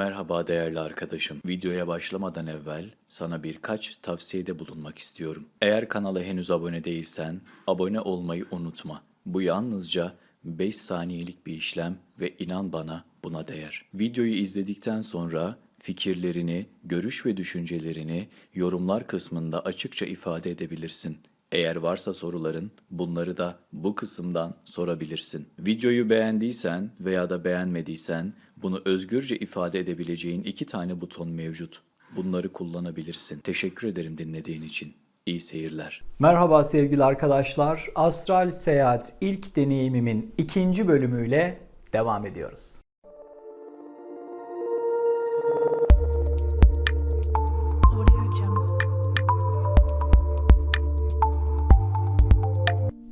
Merhaba değerli arkadaşım. Videoya başlamadan evvel sana birkaç tavsiyede bulunmak istiyorum. Eğer kanala henüz abone değilsen abone olmayı unutma. Bu yalnızca 5 saniyelik bir işlem ve inan bana buna değer. Videoyu izledikten sonra fikirlerini, görüş ve düşüncelerini yorumlar kısmında açıkça ifade edebilirsin. Eğer varsa soruların bunları da bu kısımdan sorabilirsin. Videoyu beğendiysen veya da beğenmediysen bunu özgürce ifade edebileceğin iki tane buton mevcut. Bunları kullanabilirsin. Teşekkür ederim dinlediğin için. İyi seyirler. Merhaba sevgili arkadaşlar. Astral Seyahat ilk deneyimimin ikinci bölümüyle devam ediyoruz.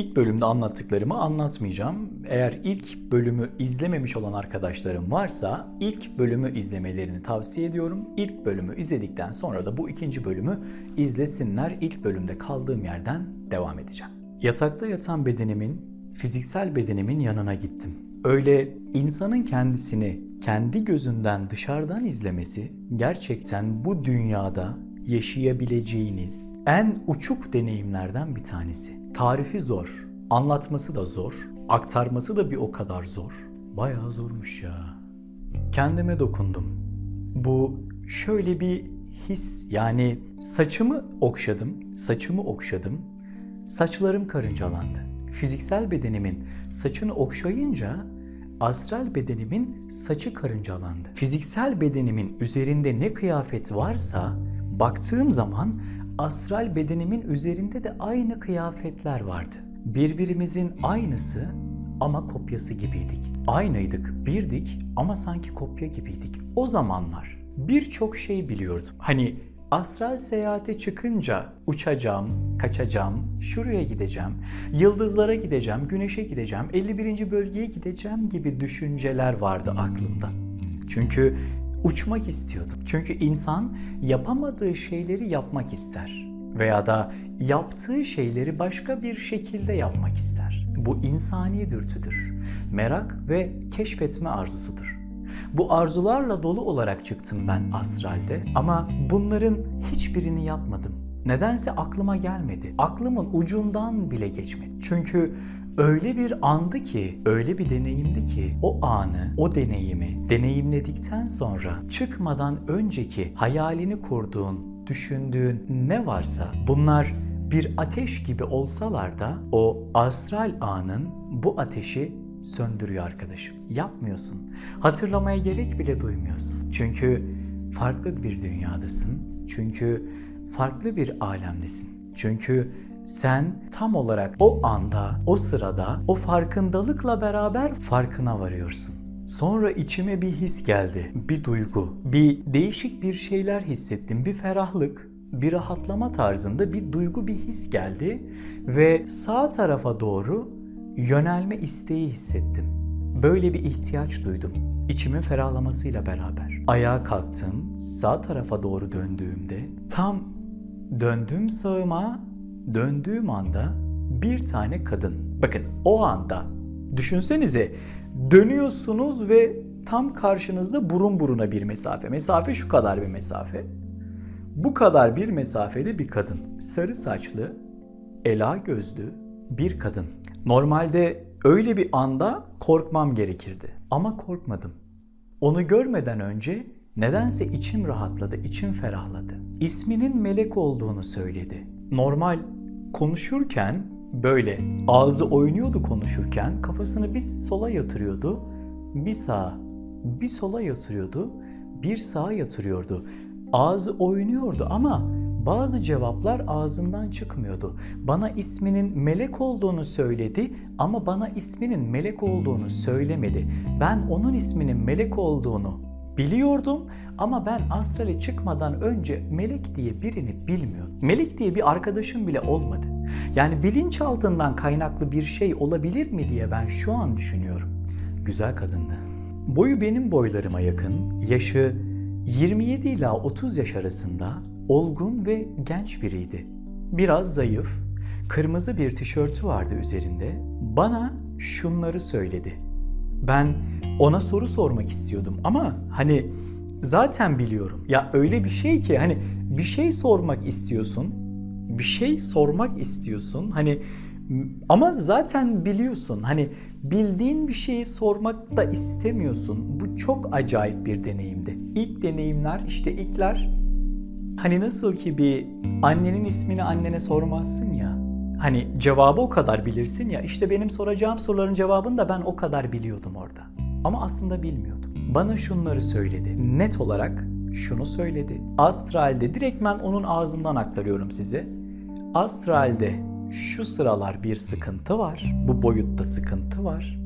İlk bölümde anlattıklarımı anlatmayacağım. Eğer ilk bölümü izlememiş olan arkadaşlarım varsa ilk bölümü izlemelerini tavsiye ediyorum. İlk bölümü izledikten sonra da bu ikinci bölümü izlesinler. İlk bölümde kaldığım yerden devam edeceğim. Yatakta yatan bedenimin, fiziksel bedenimin yanına gittim. Öyle insanın kendisini kendi gözünden dışarıdan izlemesi gerçekten bu dünyada yaşayabileceğiniz en uçuk deneyimlerden bir tanesi. Tarifi zor, anlatması da zor, aktarması da bir o kadar zor. Bayağı zormuş ya. Kendime dokundum. Bu şöyle bir his yani saçımı okşadım, saçımı okşadım. Saçlarım karıncalandı. Fiziksel bedenimin saçını okşayınca astral bedenimin saçı karıncalandı. Fiziksel bedenimin üzerinde ne kıyafet varsa baktığım zaman astral bedenimin üzerinde de aynı kıyafetler vardı. Birbirimizin aynısı ama kopyası gibiydik. Aynıydık, birdik ama sanki kopya gibiydik. O zamanlar birçok şey biliyordum. Hani astral seyahate çıkınca uçacağım, kaçacağım, şuraya gideceğim, yıldızlara gideceğim, güneşe gideceğim, 51. bölgeye gideceğim gibi düşünceler vardı aklımda. Çünkü uçmak istiyordum. Çünkü insan yapamadığı şeyleri yapmak ister veya da yaptığı şeyleri başka bir şekilde yapmak ister. Bu insani dürtüdür. Merak ve keşfetme arzusudur. Bu arzularla dolu olarak çıktım ben astralde ama bunların hiçbirini yapmadım. Nedense aklıma gelmedi. Aklımın ucundan bile geçmedi. Çünkü öyle bir andı ki, öyle bir deneyimdi ki o anı, o deneyimi deneyimledikten sonra çıkmadan önceki hayalini kurduğun, düşündüğün ne varsa bunlar bir ateş gibi olsalar da o astral anın bu ateşi söndürüyor arkadaşım. Yapmıyorsun. Hatırlamaya gerek bile duymuyorsun. Çünkü farklı bir dünyadasın. Çünkü farklı bir alemdesin. Çünkü sen tam olarak o anda, o sırada, o farkındalıkla beraber farkına varıyorsun. Sonra içime bir his geldi, bir duygu, bir değişik bir şeyler hissettim, bir ferahlık, bir rahatlama tarzında bir duygu, bir his geldi ve sağ tarafa doğru yönelme isteği hissettim. Böyle bir ihtiyaç duydum. İçimin ferahlamasıyla beraber. Ayağa kalktım. Sağ tarafa doğru döndüğümde tam döndüğüm sağıma döndüğüm anda bir tane kadın. Bakın o anda düşünsenize dönüyorsunuz ve tam karşınızda burun buruna bir mesafe. Mesafe şu kadar bir mesafe. Bu kadar bir mesafede bir kadın. Sarı saçlı, ela gözlü bir kadın. Normalde öyle bir anda korkmam gerekirdi. Ama korkmadım. Onu görmeden önce nedense içim rahatladı, içim ferahladı. İsminin Melek olduğunu söyledi. Normal konuşurken böyle ağzı oynuyordu konuşurken kafasını bir sola yatırıyordu, bir sağa, bir sola yatırıyordu, bir sağa yatırıyordu. Ağzı oynuyordu ama bazı cevaplar ağzından çıkmıyordu. Bana isminin melek olduğunu söyledi ama bana isminin melek olduğunu söylemedi. Ben onun isminin melek olduğunu biliyordum ama ben astrale çıkmadan önce melek diye birini bilmiyordum. Melek diye bir arkadaşım bile olmadı. Yani bilinçaltından kaynaklı bir şey olabilir mi diye ben şu an düşünüyorum. Güzel kadındı. Boyu benim boylarıma yakın, yaşı 27 ila 30 yaş arasında olgun ve genç biriydi. Biraz zayıf, kırmızı bir tişörtü vardı üzerinde. Bana şunları söyledi. Ben ona soru sormak istiyordum ama hani Zaten biliyorum. Ya öyle bir şey ki hani bir şey sormak istiyorsun. Bir şey sormak istiyorsun. Hani ama zaten biliyorsun. Hani bildiğin bir şeyi sormak da istemiyorsun. Bu çok acayip bir deneyimdi. İlk deneyimler işte ilkler Hani nasıl ki bir annenin ismini annene sormazsın ya. Hani cevabı o kadar bilirsin ya. İşte benim soracağım soruların cevabını da ben o kadar biliyordum orada. Ama aslında bilmiyordum. Bana şunları söyledi. Net olarak şunu söyledi. Astralde direktmen onun ağzından aktarıyorum size. Astralde şu sıralar bir sıkıntı var. Bu boyutta sıkıntı var.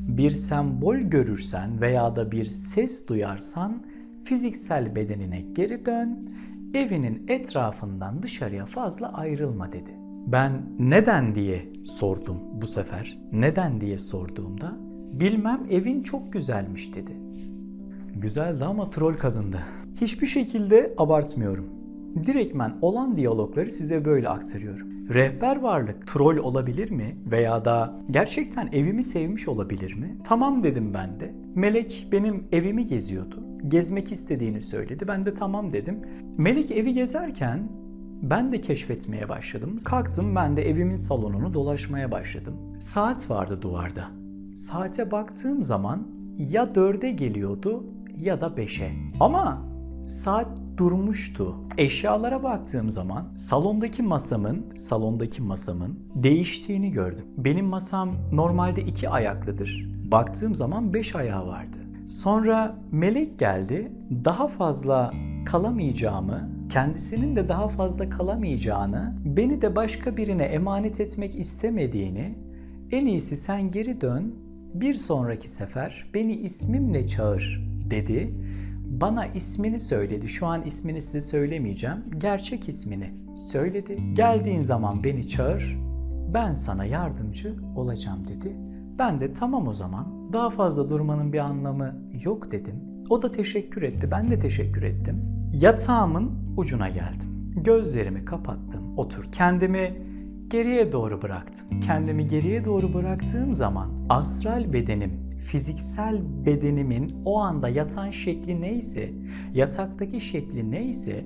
Bir sembol görürsen veya da bir ses duyarsan fiziksel bedenine geri dön. Evinin etrafından dışarıya fazla ayrılma dedi. Ben neden diye sordum bu sefer. Neden diye sorduğumda bilmem evin çok güzelmiş dedi. Güzeldi ama troll kadındı. Hiçbir şekilde abartmıyorum. Direktmen olan diyalogları size böyle aktarıyorum. Rehber varlık troll olabilir mi? Veya da gerçekten evimi sevmiş olabilir mi? Tamam dedim ben de. Melek benim evimi geziyordu. Gezmek istediğini söyledi. Ben de tamam dedim. Melek evi gezerken ben de keşfetmeye başladım. Kalktım ben de evimin salonunu dolaşmaya başladım. Saat vardı duvarda. Saate baktığım zaman ya dörde geliyordu ya da beşe. Ama saat durmuştu. Eşyalara baktığım zaman salondaki masamın, salondaki masamın değiştiğini gördüm. Benim masam normalde iki ayaklıdır. Baktığım zaman beş ayağı vardı. Sonra melek geldi. Daha fazla kalamayacağımı, kendisinin de daha fazla kalamayacağını, beni de başka birine emanet etmek istemediğini, en iyisi sen geri dön, bir sonraki sefer beni ismimle çağır dedi. Bana ismini söyledi. Şu an ismini size söylemeyeceğim. Gerçek ismini söyledi. Geldiğin zaman beni çağır. Ben sana yardımcı olacağım dedi. Ben de tamam o zaman. Daha fazla durmanın bir anlamı yok dedim. O da teşekkür etti. Ben de teşekkür ettim. Yatağımın ucuna geldim. Gözlerimi kapattım. Otur. Kendimi geriye doğru bıraktım. Kendimi geriye doğru bıraktığım zaman astral bedenim, fiziksel bedenimin o anda yatan şekli neyse, yataktaki şekli neyse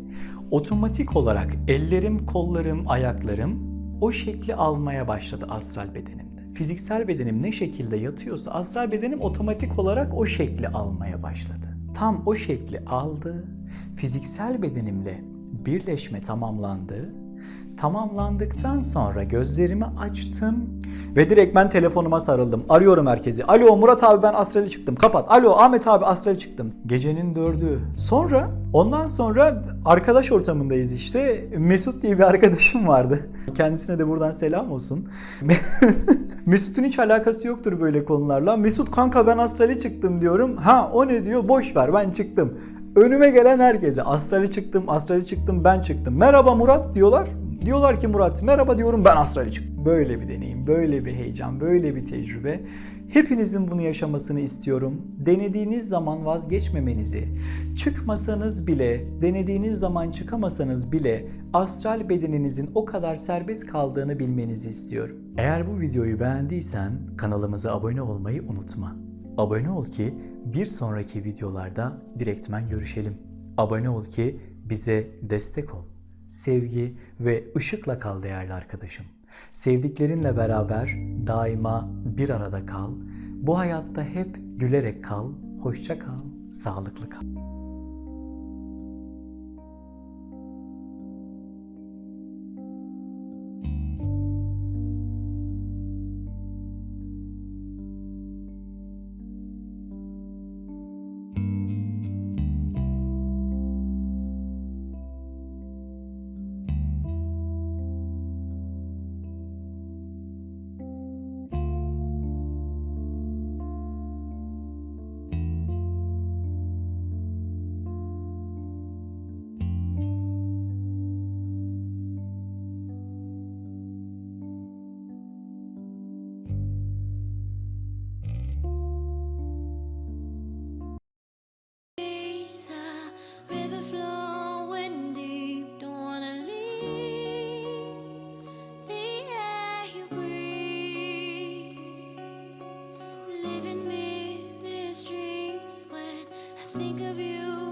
otomatik olarak ellerim, kollarım, ayaklarım o şekli almaya başladı astral bedenimde. Fiziksel bedenim ne şekilde yatıyorsa astral bedenim otomatik olarak o şekli almaya başladı. Tam o şekli aldı. Fiziksel bedenimle birleşme tamamlandı. Tamamlandıktan sonra gözlerimi açtım ve direkt ben telefonuma sarıldım. Arıyorum herkesi. Alo Murat abi ben astrale çıktım. Kapat. Alo Ahmet abi astrale çıktım. Gecenin dördü. Sonra ondan sonra arkadaş ortamındayız işte. Mesut diye bir arkadaşım vardı. Kendisine de buradan selam olsun. Mesut'un hiç alakası yoktur böyle konularla. Mesut kanka ben astrale çıktım diyorum. Ha o ne diyor? Boş ver ben çıktım. Önüme gelen herkese astrale çıktım, astrale çıktım, ben çıktım. Merhaba Murat diyorlar. Diyorlar ki Murat merhaba diyorum ben astrale çıktım. Böyle bir deneyim, böyle bir heyecan, böyle bir tecrübe. Hepinizin bunu yaşamasını istiyorum. Denediğiniz zaman vazgeçmemenizi, çıkmasanız bile, denediğiniz zaman çıkamasanız bile astral bedeninizin o kadar serbest kaldığını bilmenizi istiyorum. Eğer bu videoyu beğendiysen kanalımıza abone olmayı unutma. Abone ol ki bir sonraki videolarda direktmen görüşelim. Abone ol ki bize destek ol. Sevgi ve ışıkla kal değerli arkadaşım. Sevdiklerinle beraber daima bir arada kal. Bu hayatta hep gülerek kal, hoşça kal, sağlıklı kal. think of you.